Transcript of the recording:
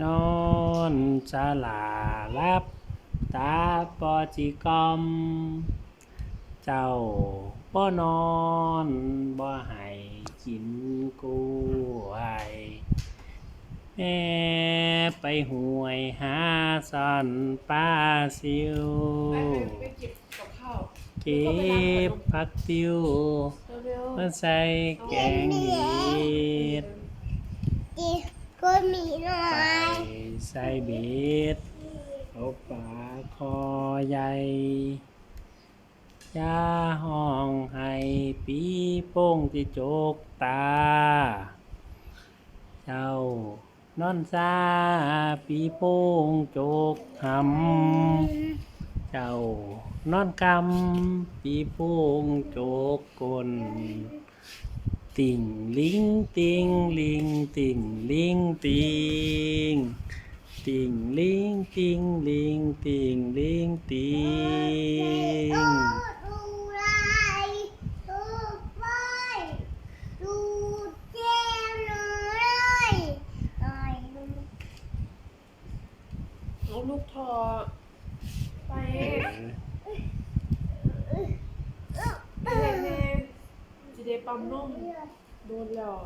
นอนสาลาลับ ตาปอจิกอม เจ้าบ่นอนบ่ให้กินกล้วยแม่ไปห่วยหาซ่อนปลาซิวไปไปไปเก็บกับข้าวเก็บผักติวเร็วมาใส่แกงเห็ดจีก็มีหน่อไปย ใส่เบ็ดเอาปลาคอใหญ่ยาห้องให้ปีโป้งที่โจกตา เจ้านอนซาปีโป้งโจกหำเจ้านอนกำปีโป้งโจกกลติ่งลิงติ่งลิงติ่งลิงติ่ง ติงลิงติงลิงติงลิงติงไปดูเจ้าหนูเลยไอ้ลูกๆเอาลูกทอไปเออแม่จะได้ปั๊มนมโดนแล้ว